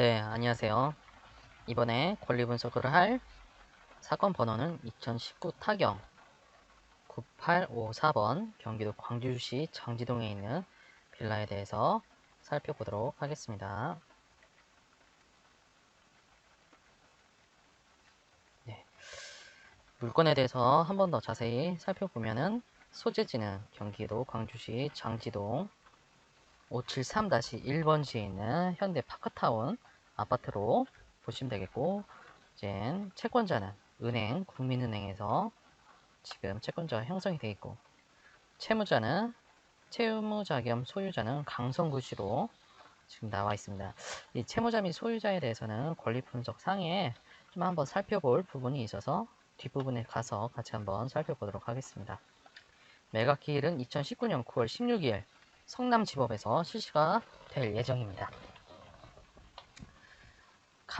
네, 안녕하세요. 이번에 권리 분석을 할 사건 번호는 2019 타경 9854번 경기도 광주시 장지동에 있는 빌라에 대해서 살펴보도록 하겠습니다. 네. 물건에 대해서 한 번 더 자세히 살펴보면은 소재지는 경기도 광주시 장지동 573-1번지에 있는 현대 파크타운 아파트로 보시면 되겠고 이제 채권자는 은행 국민은행에서 지금 채권자가 형성이 되어 있고 채무자는 채무자 겸 소유자는 강성구시로 지금 나와 있습니다. 이 채무자 및 소유자에 대해서는 권리 분석 상에 좀 한번 살펴볼 부분이 있어서 뒷부분에 가서 같이 한번 살펴보도록 하겠습니다. 매각 기일은 2019년 9월 16일 성남지법에서 실시가 될 예정입니다.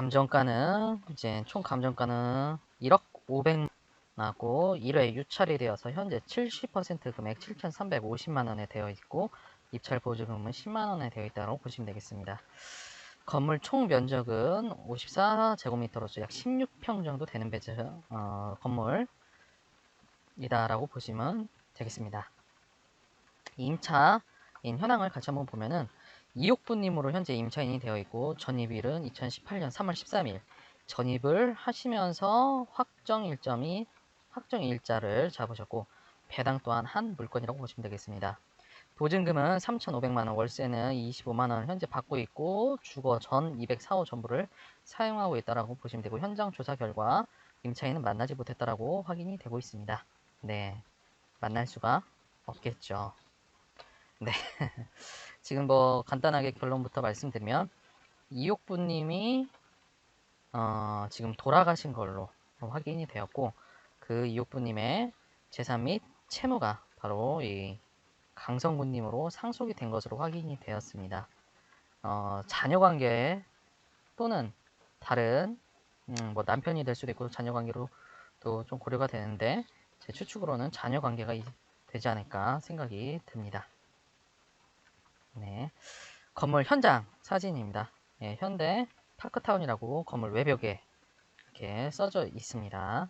감정가는 이제 총 감정가는 1억 500만 하고 1회 유찰이 되어서 현재 70% 금액 7,350만 원에 되어 있고 입찰 보조금은 10만 원에 되어 있다고 보시면 되겠습니다. 건물 총 면적은 54제곱미터로서 약 16평 정도 되는 배즈 어, 건물이다라고 보시면 되겠습니다. 임차 인 현황을 같이 한번 보면은 이옥부님으로 현재 임차인이 되어 있고 전입일은 2018년 3월 13일 전입을 하시면서 확정 일점이 확정 일자를 잡으셨고 배당 또한 한 물건이라고 보시면 되겠습니다. 보증금은 3,500만원, 월세는 25만원 현재 받고 있고 주거 전 204호 전부를 사용하고 있다라고 보시면 되고 현장 조사 결과 임차인은 만나지 못했다라고 확인이 되고 있습니다. 네, 만날 수가 없겠죠. 네. 지금 뭐 간단하게 결론부터 말씀드리면 이옥부님이 어, 지금 돌아가신 걸로 확인이 되었고 그 이옥부님의 재산 및 채무가 바로 이 강성구님으로 상속이 된 것으로 확인이 되었습니다. 어, 자녀 관계 또는 다른 음, 뭐 남편이 될 수도 있고 자녀 관계로 또 좀 고려가 되는데 제 추측으로는 자녀 관계가 되지 않을까 생각이 듭니다. 네. 건물 현장 사진입니다. 예, 현대 파크타운이라고 건물 외벽에 이렇게 써져 있습니다.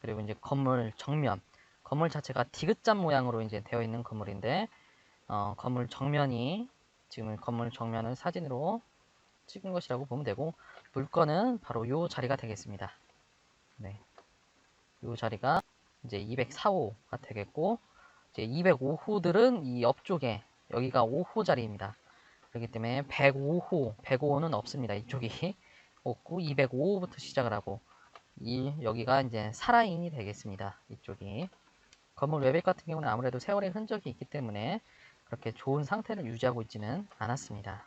그리고 이제 건물 정면, 건물 자체가 디귿자 모양으로 이제 되어 있는 건물인데, 어, 건물 정면이 지금 건물 정면을 사진으로 찍은 것이라고 보면 되고, 물건은 바로 요 자리가 되겠습니다. 네. 요 자리가 이제 204호가 되겠고, 이제 205호들은 이 옆쪽에 여기가 5호 자리입니다. 그렇기 때문에 105호, 105호는 없습니다. 이쪽이 없고 205호부터 시작을 하고 이 여기가 이제 사라인이 되겠습니다. 이쪽이 건물 외벽 같은 경우는 아무래도 세월의 흔적이 있기 때문에 그렇게 좋은 상태를 유지하고 있지는 않았습니다.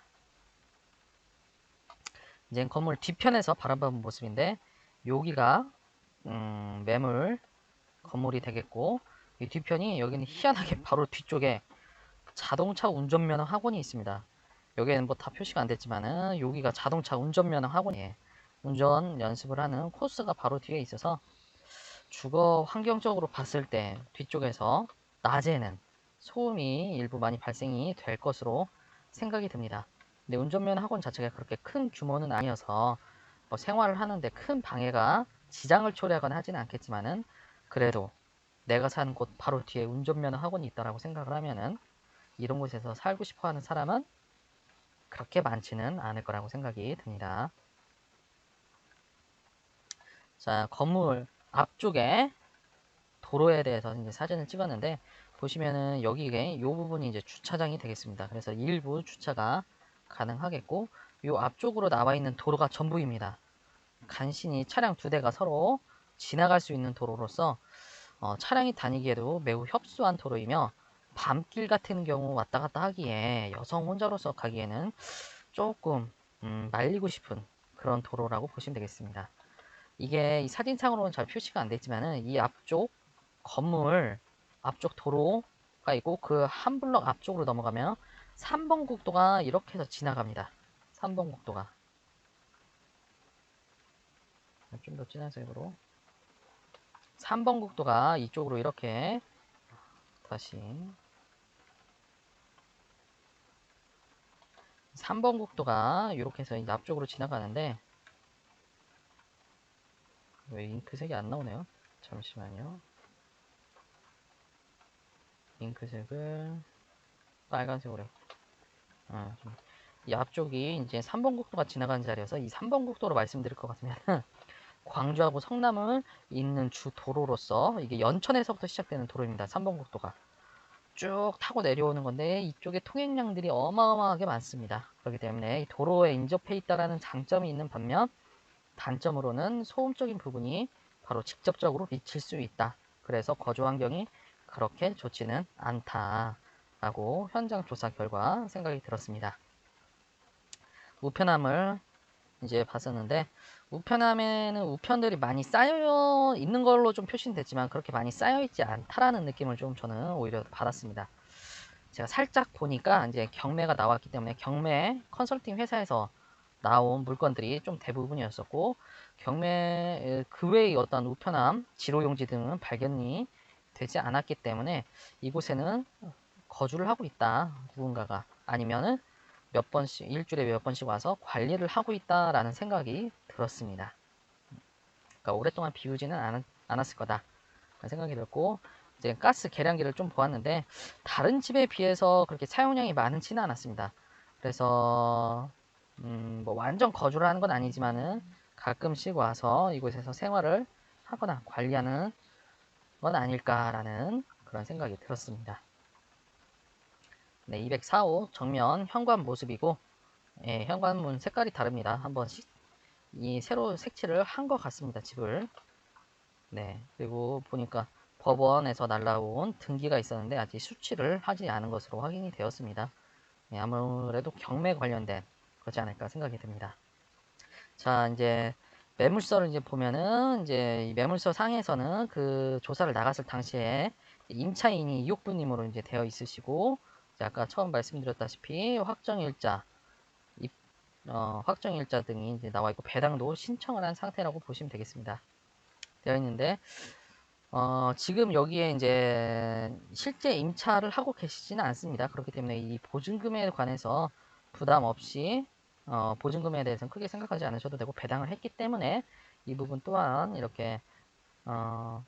이제 건물 뒤편에서 바라보는 모습인데 여기가 음, 매물 건물이 되겠고 이 뒤편이 여기는 희한하게 바로 뒤쪽에 자동차 운전면허 학원이 있습니다. 여기에는 뭐 다 표시가 안 됐지만은 여기가 자동차 운전면허 학원이에요. 운전 연습을 하는 코스가 바로 뒤에 있어서 주거 환경적으로 봤을 때 뒤쪽에서 낮에는 소음이 일부 많이 발생이 될 것으로 생각이 듭니다. 근데 운전면허 학원 자체가 그렇게 큰 규모는 아니어서 뭐 생활을 하는데 큰 방해가 지장을 초래하거나 하지는 않겠지만은 그래도 내가 사는 곳 바로 뒤에 운전면허 학원이 있다라고 생각을 하면은 이런 곳에서 살고 싶어 하는 사람은 그렇게 많지는 않을 거라고 생각이 듭니다. 자, 건물 앞쪽에 도로에 대해서 이제 사진을 찍었는데 보시면은 여기에 이 부분이 이제 주차장이 되겠습니다. 그래서 일부 주차가 가능하겠고 이 앞쪽으로 나와 있는 도로가 전부입니다. 간신히 차량 두 대가 서로 지나갈 수 있는 도로로서 어, 차량이 다니기에도 매우 협소한 도로이며 밤길 같은 경우 왔다 갔다 하기에 여성 혼자로서 가기에는 조금 음, 말리고 싶은 그런 도로라고 보시면 되겠습니다. 이게 이 사진상으로는 잘 표시가 안 되지만은 이 앞쪽 건물 앞쪽 도로가 있고 그 한 블럭 앞쪽으로 넘어가면 3번 국도가 이렇게 해서 지나갑니다. 3번 국도가 좀 더 진한 색으로 3번 국도가 이쪽으로 이렇게 다시 3번 국도가 이렇게 해서 이제 앞쪽으로 지나가는데 왜 잉크색이 안 나오네요? 잠시만요. 잉크색을 빨간색으로 좀. 이 앞쪽이 이제 3번 국도가 지나가는 자리여서 이 3번 국도로 말씀드릴 것 같으면 광주하고 성남을 잇는 주 도로로서 이게 연천에서부터 시작되는 도로입니다. 3번 국도가 쭉 타고 내려오는 건데 이쪽에 통행량들이 어마어마하게 많습니다. 그렇기 때문에 이 도로에 인접해 있다라는 장점이 있는 반면 단점으로는 소음적인 부분이 바로 직접적으로 미칠 수 있다. 그래서 거주 환경이 그렇게 좋지는 않다라고 현장 조사 결과 생각이 들었습니다. 우편함을 이제 봤었는데 우편함에는 우편들이 많이 쌓여 있는 걸로 좀 표시는 됐지만 그렇게 많이 쌓여 있지 않다라는 느낌을 좀 저는 오히려 받았습니다. 제가 살짝 보니까 이제 경매가 나왔기 때문에 경매 컨설팅 회사에서 나온 물건들이 좀 대부분이었었고 경매 그 외의 어떤 우편함, 지로용지 등은 발견이 되지 않았기 때문에 이곳에는 거주를 하고 있다 누군가가 아니면은 몇 번씩 일주일에 몇 번씩 와서 관리를 하고 있다라는 생각이 들었습니다. 그러니까 오랫동안 비우지는 않, 않았을 거다 생각이 들었고 이제 가스 계량기를 좀 보았는데 다른 집에 비해서 그렇게 사용량이 많지는 않았습니다. 그래서 음, 뭐 완전 거주를 하는 건 아니지만은 가끔씩 와서 이곳에서 생활을 하거나 관리하는 건 아닐까라는 그런 생각이 들었습니다. 네, 204호 정면 현관 모습이고 예, 현관문 색깔이 다릅니다. 한번 시, 이 새로 색칠을 한 것 같습니다. 집을 네 그리고 보니까 법원에서 날라온 등기가 있었는데 아직 수치를 하지 않은 것으로 확인이 되었습니다. 네, 아무래도 경매 관련된 그렇지 않을까 생각이 듭니다. 자 이제 매물서를 이제 보면은 이제 이 매물서 상에서는 그 조사를 나갔을 당시에 임차인이 이옥부님으로 이제 되어 있으시고 아까 처음 말씀드렸다시피 확정일자, 입, 어, 확정일자 등이 이제 나와 있고 배당도 신청을 한 상태라고 보시면 되겠습니다. 되어 있는데 어, 지금 여기에 이제 실제 임차를 하고 계시지는 않습니다. 그렇기 때문에 이 보증금에 관해서 부담 없이 어, 보증금에 대해서는 크게 생각하지 않으셔도 되고 배당을 했기 때문에 이 부분 또한 이렇게 어,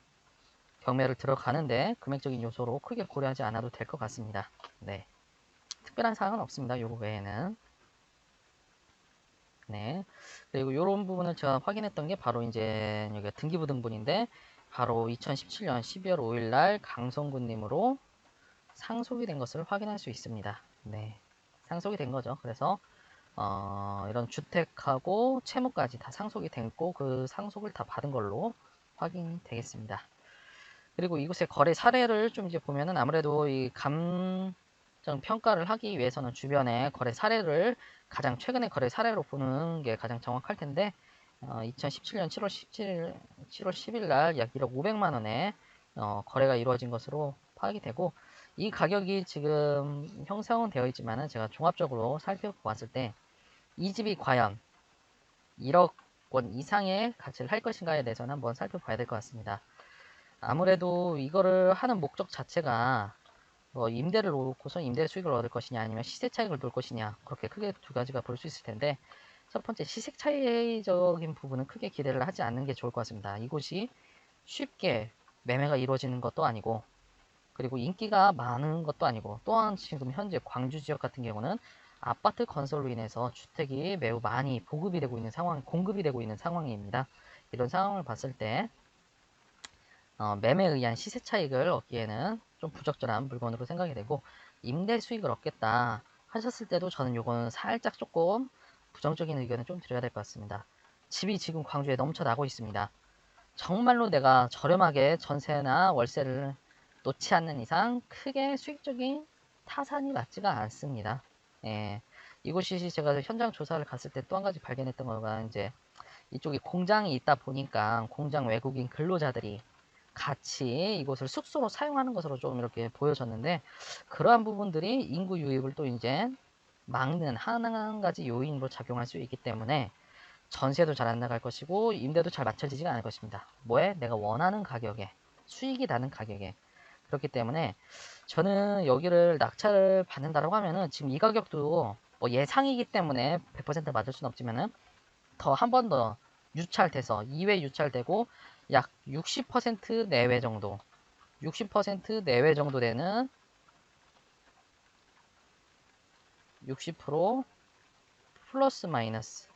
경매를 들어가는데 금액적인 요소로 크게 고려하지 않아도 될 것 같습니다. 네. 특별한 사항은 없습니다. 요거 외에는. 네. 그리고 요런 부분을 제가 확인했던 게 바로 이제 여기가 등기부등본인데 바로 2017년 12월 5일 날 강성구님으로 상속이 된 것을 확인할 수 있습니다. 네. 상속이 된 거죠. 그래서 어, 이런 주택하고 채무까지 다 상속이 됐고 그 상속을 다 받은 걸로 확인이 되겠습니다. 그리고 이곳의 거래 사례를 좀 이제 보면은 아무래도 이 감정 평가를 하기 위해서는 주변의 거래 사례를 가장 최근의 거래 사례로 보는 게 가장 정확할 텐데 어, 2017년 7월 17일 7월 10일 날 약 1억 500만 원에 어, 거래가 이루어진 것으로 파악이 되고 이 가격이 지금 형성은 되어 있지만은 제가 종합적으로 살펴보았을 때 이 집이 과연 1억 원 이상의 가치를 할 것인가에 대해서는 한번 살펴봐야 될 것 같습니다. 아무래도 이거를 하는 목적 자체가 뭐 임대를 놓고서 임대 수익을 얻을 것이냐 아니면 시세 차익을 놓을 것이냐 그렇게 크게 두 가지가 볼 수 있을 텐데 첫 번째 시세 차이적인 부분은 크게 기대를 하지 않는 게 좋을 것 같습니다. 이곳이 쉽게 매매가 이루어지는 것도 아니고 그리고 인기가 많은 것도 아니고 또한 지금 현재 광주 지역 같은 경우는 아파트 건설로 인해서 주택이 매우 많이 보급이 되고 있는 상황, 공급이 되고 있는 상황입니다. 이런 상황을 봤을 때 어, 매매에 의한 시세 차익을 얻기에는 좀 부적절한 물건으로 생각이 되고 임대 수익을 얻겠다 하셨을 때도 저는 요거는 살짝 조금 부정적인 의견을 좀 드려야 될 것 같습니다. 집이 지금 광주에 넘쳐나고 있습니다. 정말로 내가 저렴하게 전세나 월세를 놓지 않는 이상 크게 수익적인 타산이 맞지가 않습니다. 예, 이곳이 제가 현장 조사를 갔을 때 또 한 가지 발견했던 거가 이제 이쪽에 공장이 있다 보니까 공장 외국인 근로자들이 같이 이곳을 숙소로 사용하는 것으로 좀 이렇게 보여졌는데 그러한 부분들이 인구 유입을 또 이제 막는 한 가지 요인으로 작용할 수 있기 때문에 전세도 잘 안 나갈 것이고 임대도 잘 맞춰지지가 않을 것입니다. 뭐에? 내가 원하는 가격에 수익이 나는 가격에 그렇기 때문에 저는 여기를 낙찰을 받는다고 하면은 지금 이 가격도 뭐 예상이기 때문에 100% 맞을 수는 없지만은 더 한 번 더 유찰돼서 2회 유찰되고 약 60% 내외 정도. 60% 내외 정도 되는 60% 플러스 마이너스.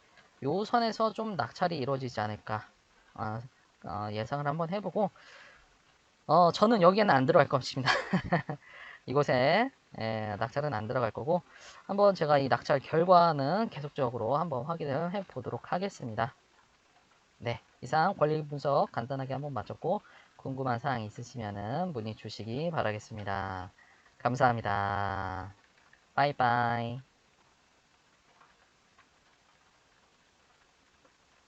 요 선에서 좀 낙찰이 이루어지지 않을까. 아, 어, 예상을 한번 해보고. 어 저는 여기에는 안 들어갈 것입니다. 이곳에 예, 낙찰은 안 들어갈 거고. 한번 제가 이 낙찰 결과는 계속적으로 한번 확인을 해 보도록 하겠습니다 네 이상 권리 분석 간단하게 한번 마쳤고 궁금한 사항 있으시면은 문의 주시기 바라겠습니다. 감사합니다. 빠이빠이